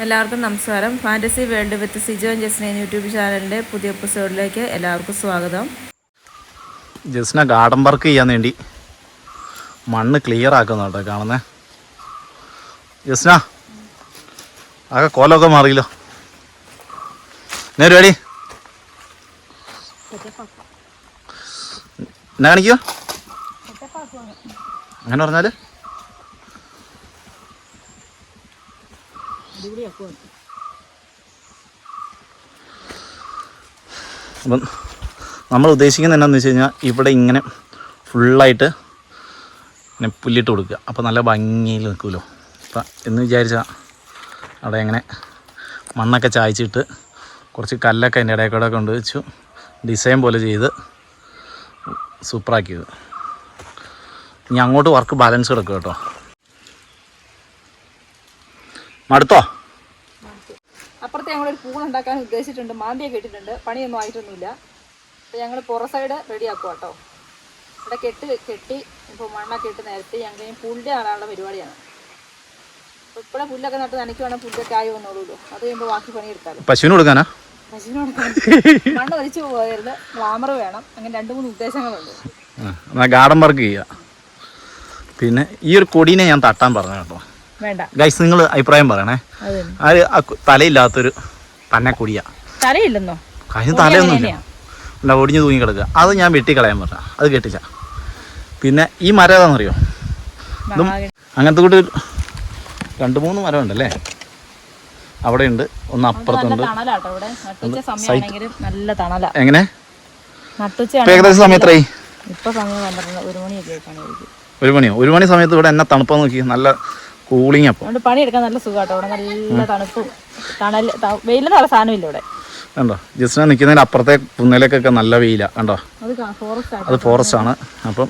എല്ലാവർക്കും നമസ്കാരം. Fantasy world with Sijo Jasna YouTube ചാനലിന്റെ പുതിയ എപ്പിസോഡിലേക്ക് എല്ലാവർക്കും സ്വാഗതം. ജസ്ന ഗാർഡൻ വർക്ക് ചെയ്യാൻ വേണ്ടി മണ്ണ് ക്ലിയർ ആക്കുന്നു കേട്ടോ കാണുന്നേ. ജസ്ന ആകെ കോലമൊക്കെ മാറിയില്ലോ. നേരെ എന്നാ കാണിക്കോ അങ്ങനെ പറഞ്ഞാൽ? അപ്പം നമ്മൾ ഉദ്ദേശിക്കുന്നത് എന്നാന്ന് വെച്ച് കഴിഞ്ഞാൽ ഇവിടെ ഇങ്ങനെ ഫുള്ളായിട്ട് ഇങ്ങനെ പുല്ലിട്ട് കൊടുക്കുക. അപ്പോൾ നല്ല ഭംഗിയിൽ നിൽക്കുമല്ലോ അപ്പം എന്ന് വിചാരിച്ചാൽ അവിടെ ഇങ്ങനെ മണ്ണൊക്കെ ചായച്ചിട്ട് കുറച്ച് കല്ലൊക്കെ അതിന്റെ ഇടയിൽ കൂടെ കൊണ്ട് വെച്ചു ഡിസൈൻ പോലെ ചെയ്ത് സൂപ്പറാക്കിയത്. ഇനി അങ്ങോട്ട് വർക്ക് ബാലൻസ് കിടക്കും കേട്ടോ. മടുത്തോ? അപ്പുറത്ത് ഞങ്ങളൊരു പൂൾ ഉണ്ടാക്കാൻ ഉദ്ദേശിച്ചിട്ടുണ്ട്. മാന്തിയെ കെട്ടിട്ടുണ്ട് പണിയൊന്നും ആയിട്ടൊന്നുമില്ല. അപ്പോൾ ഞങ്ങൾ പുറ സൈഡ് റെഡിയാക്കുക കേട്ടോ. ഇവിടെ കെട്ട് കെട്ടി ഇപ്പോൾ മണ്ണൊക്കെ ഇട്ട് നേരത്തെ ഞങ്ങൾ പുല്ലിന്റെ പുല്ല് കാണാനുള്ള പരിപാടിയാണ്. അപ്പോൾ ഇപ്പോഴെ പുല്ലൊക്കെ നട്ട് നനയ്ക്കുവാണെങ്കിൽ പുല്ലൊക്കെ ആയി വന്നോളൂല്ലോ. അത് കഴിയുമ്പോൾ ബാക്കി പണിയെടുത്താലും. പശുവിന് കൊടുക്കാനാ? പശുവിന് കൊടുക്കാൻ. മണ്ണ് വലിച്ചു പോകരുത് ഗ്ലാമർ വേണം. അങ്ങനെ രണ്ട് മൂന്ന് ഉദ്ദേശങ്ങളുണ്ട്. ഗാർഡൻ വർക്ക് ചെയ്യുക പിന്നെ ഈ ഒരു കൊടീനെ ഞാൻ തട്ടാൻ പറഞ്ഞു കേട്ടോ. ഗൈസ് നിങ്ങൾ അഭിപ്രായം പറയണേ. അത് അത് ആ കു- തലയില്ലാത്തൊരു തന്നെ കുടിയാ. തലയില്ലെന്നോ? കാര്യം തലയൊന്നുമില്ല അല്ല ഒടിഞ്ഞു തൂങ്ങി കിടക്കുക. അത് ഞാൻ വെട്ടിക്കളയാൻ പറഞ്ഞ അത് കേട്ടില്ല. പിന്നെ ഈ മരം ഏതാണെന്നറിയോ? ഇതും അങ്ങനത്തെ കൂട്ട് രണ്ട് മൂന്ന് മരം ഉണ്ടല്ലേ അവിടെ ഉണ്ട് ഒന്ന് അപ്പുറത്തുണ്ട് എങ്ങനെ? ഏകദേശം സമയത്ര ഒരു മണിയോ? ഒരു മണി സമയത്ത് ഇവിടെ എന്നെ തണുപ്പാന്ന് നോക്കി നല്ല കൂളിങ് അപ്പോൾ അതുകൊണ്ട് പണിയെടുക്കാൻ നല്ല സുഖാട്ടോ. ഇവിടെ നല്ല തണുപ്പും. തണൽ സാധനമില്ല ഇവിടെ. കണ്ടോ? ജസ്റ്റ് നിൽക്കുന്നതിന്റെ അപ്പുറത്തെ കുന്നിലേക്കൊക്കെ നല്ല വെയിലാണ് കണ്ടോ? അത് ഫോറസ്റ്റ് ആണ്. അപ്പം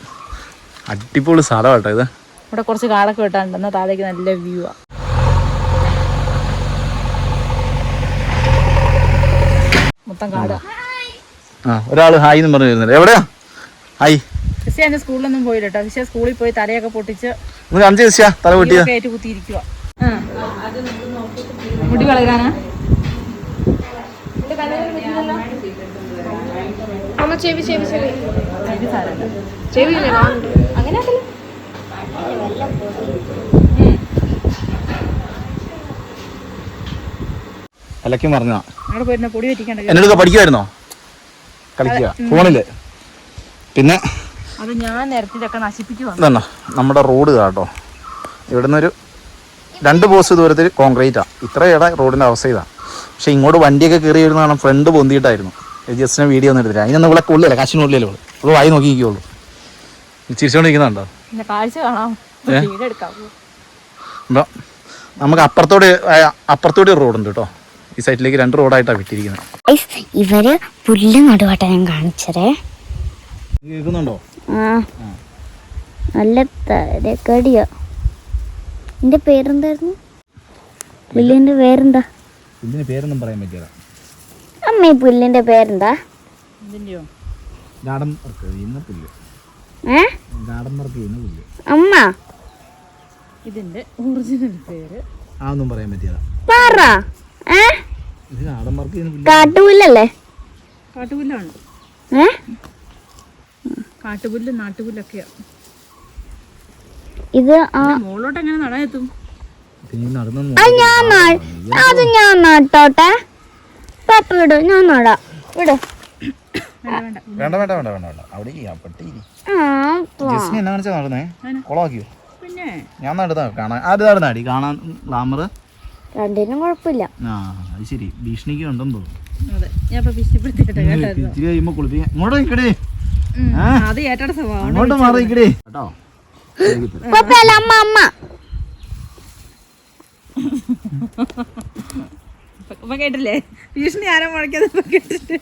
അടിപൊളി സ്ഥലം കേട്ടോ ഇത്. ഇവിടെ കുറച്ച് കാടൊക്കെ വിട്ടാണ്ട് എന്നാൽ താഴേക്ക് നല്ല വ്യൂ ആ. മൊത്തം കാട്. ആ ഒരാൾ ഹായ് എന്ന് പറഞ്ഞു വരുന്നില്ല എവിടെയാ? ഹായ് ക്രിസ്ത്യ എന്റെ സ്കൂളിലൊന്നും പോയില്ല കേട്ടോ പക്ഷേ സ്കൂളിൽ പോയി തലയൊക്കെ പൊട്ടിച്ച് നിങ്ങൾ അഞ്ച് ദിവസാ തല കുത്തിയിരിക്കുക മുടി കളയാനാ ചെവി ചെവി ചെവി. ചെവി അങ്ങനെ പറ്റിക്കണ്ട എന്നോട് പഠിക്കുമായിരുന്നോ കളിക്കുക ഫോണിൽ. പിന്നെ? അത് ഞാൻ നിരത്തിലൊക്കെ നശിപ്പിക്കുവാണ്. ഇതന്നെ നമ്മുടെ റോഡ് കേട്ടോ. ഇവിടുന്ന് ഒരു രണ്ട് ബോസ് ദൂരത്തിൽ കോൺക്രീറ്റാണ് ഇത്ര ഇട റോഡിന്റെ അവസ്ഥ ഇതാണ് പക്ഷെ ഇങ്ങോട്ട് വണ്ടിയൊക്കെ കയറി വരുന്ന കാണാൻ ഫ്രണ്ട് പൊന്തിയിട്ടായിരുന്നു. ജസ്റ്റിനെ വീഡിയോ ഒന്നും എടുത്തില്ല അതിനൊന്നും ഇവിടെ കൊള്ളില്ല കാശിനുള്ളിലേ ഉള്ളൂ അത് വായി നോക്കിയിരിക്കുള്ളൂ ചിരിച്ചോണ്ടിരിക്കുന്നുണ്ടോ കാഴ്ച കാണാം. വീട് എടുക്കാം. അപ്പം നമുക്ക് അപ്പുറത്തോടെ അപ്പുറത്തോടെ റോഡ് റോഡുണ്ട് കേട്ടോ. ഈ സൈഡിലേക്ക് രണ്ട് റോഡായിട്ടാണ് വിട്ടിരിക്കുന്നത്. ഇവർ പുല്ല് നടുവാട്ടാ ഞാൻ കാണിച്ചതേ. കേൾക്കുന്നുണ്ടോ? ആ. നല്ല തരക്കടിയാ എന്റെ പേരെന്തായിരുന്നു? പുല്ലിന്റെ പേരെന്താ? ഇതിന്റെ പേരൊന്നും പറയാൻ പറ്റില്ല അമ്മ ഈ പുല്ലിന്റെ പേരെന്താ? അമ്മ? ഇതിന്റെ ഒറിജിനൽ പേര്. പറയാൻ പറ്റില്ല പറ. കാട്ടുപുല്ലല്ലേ? കാട്ടുപുല്ലാണ്. ഏ? കാട്ടുപുല്ല് നാട്ടുപുല്ലൊക്കെയാ. ഇത് ആ മുകളിലോട്ട് എങ്ങനെ അത് ഞാൻ അത് ഞാൻ നട്ടോട്ടെ പപ്പ വിടു ഞാൻ നടാം. വിടു. വേണ്ട വേണ്ട. വേണ്ട വേണ്ട വേണ്ട അവിടെ. ജസ്റ്റിന് എന്നാ കാണിച്ചാ നടന്നേ? കൊളാക്കിയോ? പിന്നെ? ഞാൻ നടുതാ കാണാൻ. ആര് നടന്നാടി കാണാൻ ഗ്ലാമർ രണ്ടിനും കുഴപ്പമില്ല. ആ അത് ശരി. ഭീഷണിക്ക് ഉണ്ടെന്ന് തോന്നുന്നു. അതെ ഞാൻ ഇപ്പൊ ഭീഷണിപ്പെടുത്തിയിട്ട് കേട്ടായിരുന്നു ഇച്ചിരി കഴിയുമ്പോ കുളിപ്പിക്കാൻ ഇങ്ങോട്ട് നിൽക്കടേ. അത് സ്വഭാവം അങ്ങോട്ട് കേട്ടോ? അമ്മ അമ്മ. ഇപ്പൊ- കേട്ടില്ലേ? ഭീഷണി ആരും ഇപ്പൊ കേട്ടിട്ട്?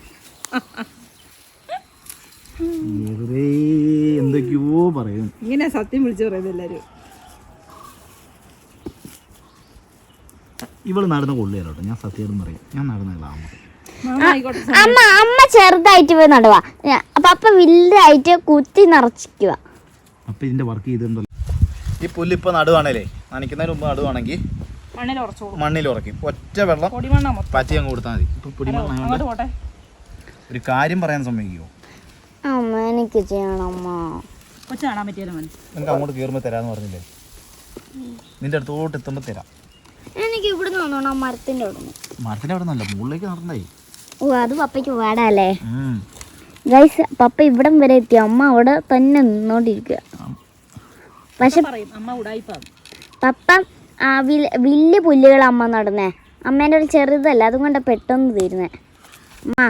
എന്തൊക്കെയോ പറയും. ഇങ്ങനെ സത്യം വിളിച്ചു പറയുന്നത് എല്ലാരും. ഇവൾ നടന്ന കൊള്ളിയാലോട്ടോ ഞാൻ സത്യം പറയാം. ഞാൻ നടന്ന ഗ്ലാമർ മാമ ആയിക്കോട്ടെ അമ്മ അമ്മ ചെറുതായിട്ട് പോയി നടുവാ. അപ്പൊ അപ്പൊ വലുതായിട്ട് കുത്തി നിറച്ചിക്കുക. അപ്പൊ ഇതിന്റെ വർക്ക് ചെയ്തിട്ടുണ്ടല്ലോ ഈ പുല്ല് ഇപ്പൊ നടുവാണല്ലേ നനയ്ക്കുന്നതിന് മുമ്പ് നടുവാണെങ്കിൽ മണ്ണിൽ ഉറക്കും മണ്ണിൽ ഉറക്കി ഒറ്റ വെള്ളം പറ്റി അങ്ങ് കൊടുത്താൽ മതി. ഇപ്പൊ പൊടിമണ്ണ ഒരു കാര്യം പറയാൻ സമ്മതിക്കുമോ അമ്മ എനിക്ക് ചെയ്യണം നിനക്ക് അങ്ങോട്ട് കേറുമ്പോ തരാന്ന് പറഞ്ഞില്ലേ? നിന്റെ അടുത്തോട്ട് എത്തുമ്പോ തരാം. എനിക്ക് ഇവിടെ മരത്തിന്റെ അവിടെ മരത്തിന്റെ അവിടെ നിന്നല്ല മുകളിലേക്ക് നടണ്ടായി ഓ അത് പപ്പയ്ക്ക് പാടാല്ലേ? ഗൈസ് പപ്പ ഇവിടം വരെ എത്തി. അമ്മ അവിടെ തന്നെ നിന്നോണ്ടിരിക്കുക. പക്ഷെ പപ്പ വലിയ പുല്ലുകൾ അമ്മ നടന്നേ. അമ്മേന്റെ ഒരു ചെറുതല്ല അതുകൊണ്ട് പെട്ടെന്ന് തീരുന്നേ. അമ്മ.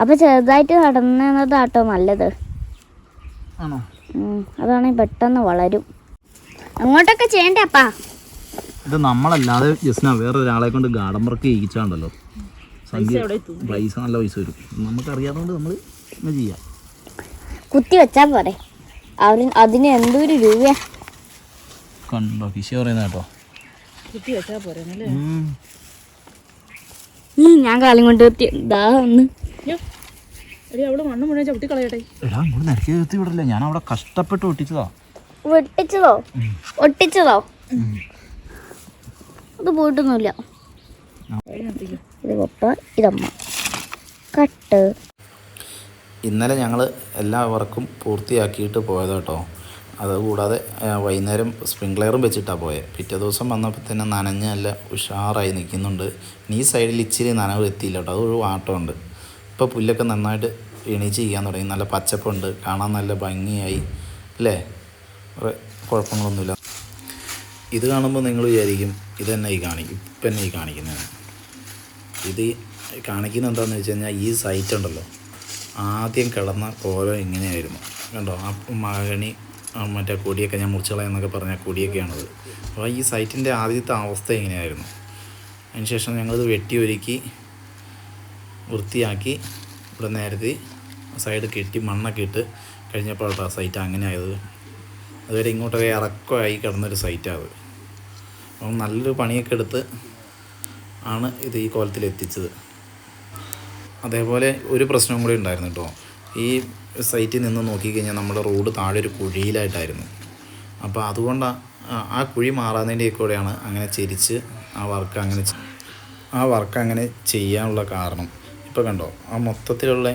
അപ്പൊ ചെറുതായിട്ട് നടന്നതാട്ടോ നല്ലത്. അതാണെങ്കിൽ പെട്ടെന്ന് വളരും. അങ്ങോട്ടൊക്കെ ചെയ്യണ്ടേ അപ്പാ? ഇത് നമ്മളല്ലാതെ ജസ്ന വേറെ ഒരാളെ കൊണ്ട് ഗാർഡൻ വർക്ക് ചെയ്യിച്ചാണ്ടല്ലോ. പൈസ നല്ല പൈസ വരും. നമുക്കറിയാത്തതുകൊണ്ട് നമ്മൾ ഇങ്ങനെ ചെയ്യാം. കുത്തി വെച്ചാ പോരെ. അവന് അതിന് എന്തൊരു രൂപ കണ്ടോ കിശ പറയുന്ന കേട്ടോ. കുത്തി വെച്ചാൽ പോരെ അല്ലേ? ഞാൻ കാലം കൊണ്ട് ദാ ഒന്ന് ഞാൻ അവിടെ കഷ്ടപ്പെട്ട് ഒട്ടിച്ചതാ. ഒട്ടിച്ചതോ? ഒട്ടിച്ചതോ അത് പോയിട്ടൊന്നുമില്ല. ഇത് പപ്പ ഇതമ്മ. കട്ട്. ഇന്നലെ ഞങ്ങൾ എല്ലാ വർക്കും പൂർത്തിയാക്കിയിട്ട് പോയത് കേട്ടോ അതുകൂടാതെ വൈകുന്നേരം സ്പ്രിംഗ്ലെയറും വെച്ചിട്ടാണ് പോയത് പിറ്റേ ദിവസം വന്നപ്പോൾ തന്നെ നനഞ്ഞല്ല ഉഷാറായി നിൽക്കുന്നുണ്ട്. ഈ സൈഡിൽ ഇച്ചിരി നനവ് എത്തിയില്ല കേട്ടോ അതൊരു വാട്ടമുണ്ട്. ഇപ്പോൾ പുല്ലൊക്കെ നന്നായിട്ട് എണീച്ച് ചെയ്യാൻ തുടങ്ങി. നല്ല പച്ചപ്പുണ്ട്. കാണാൻ നല്ല ഭംഗിയായി. അല്ലേ? കുഴപ്പങ്ങളൊന്നുമില്ല. ഇത് കാണുമ്പോൾ നിങ്ങൾ വിചാരിക്കും ഇത് തന്നെ ഈ കാണിക്കും ഇപ്പം തന്നെ ഈ കാണിക്കുന്നത് ഇത് കാണിക്കുന്ന എന്താണെന്ന് വെച്ച് കഴിഞ്ഞാൽ ഈ സൈറ്റ് ഉണ്ടല്ലോ. ആദ്യം കിടന്ന ഓരോ ഇങ്ങനെയായിരുന്നു. കണ്ടോ? ആ മകണി മറ്റേ കൊടിയൊക്കെ ഞാൻ മുറിച്ചളയെന്നൊക്കെ പറഞ്ഞ കൊടിയൊക്കെയാണത്. അപ്പോൾ ഈ സൈറ്റിന്റെ ആദ്യത്തെ അവസ്ഥ ഇങ്ങനെയായിരുന്നു. അതിനുശേഷം ഞങ്ങളിത് വെട്ടി ഒരുക്കി വൃത്തിയാക്കി ഇവിടെ നേരത്തെ സൈഡ് കെട്ടി മണ്ണൊക്കെ ഇട്ട് കഴിഞ്ഞപ്പോഴാണ് ആ സൈറ്റ് അങ്ങനെ ആയത്. അതുവരെ ഇങ്ങോട്ടൊക്കെ ഇറക്കമായി കിടന്നൊരു സൈറ്റാണ് അത്. നല്ലൊരു പണിയൊക്കെ എടുത്ത് ആണ് ഇത് ഈ കോലത്തിൽ എത്തിച്ചത്. അതേപോലെ ഒരു പ്രശ്നം കൂടി ഉണ്ടായിരുന്നു കേട്ടോ. ഈ സൈറ്റിൽ നിന്ന് നോക്കിക്കഴിഞ്ഞാൽ നമ്മുടെ റോഡ് താഴെ ഒരു കുഴിയിലായിട്ടായിരുന്നു. അപ്പോൾ അതുകൊണ്ട് ആ കുഴി മാറാതിന്റെ കൂടെയാണ് അങ്ങനെ ചിരിച്ച് ആ വർക്ക് അങ്ങനെ ആ വർക്ക് അങ്ങനെ ചെയ്യാനുള്ള കാരണം. ഇപ്പോൾ കണ്ടോ ആ മൊത്തത്തിലുള്ള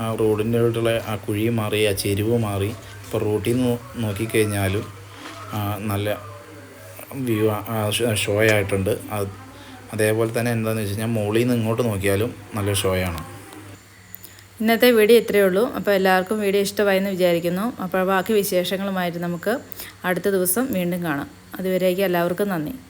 ആ റോഡിന്റെ ഉള്ള ആ കുഴി മാറി ആ ചെരുവ് മാറി. ഇപ്പോൾ റോട്ടിൽ നിന്ന് നോക്കിക്കഴിഞ്ഞാലും നല്ല വ്യൂ ഷോയായിട്ടുണ്ട് അത് അതേപോലെ തന്നെ എന്താണെന്ന് വെച്ച് കഴിഞ്ഞാൽ മുകളിൽ നിന്ന് ഇങ്ങോട്ട് നോക്കിയാലും നല്ല ഷോയാണ് ഇന്നത്തെ വീഡിയോ ഇത്രയേ ഉള്ളൂ. അപ്പോൾ എല്ലാവർക്കും വീഡിയോ ഇഷ്ടമായി എന്ന് വിചാരിക്കുന്നു. അപ്പോൾ ബാക്കി വിശേഷങ്ങളുമായിട്ട് നമുക്ക് അടുത്ത ദിവസം വീണ്ടും കാണാം. അതുവരേക്കും എല്ലാവർക്കും നന്ദി.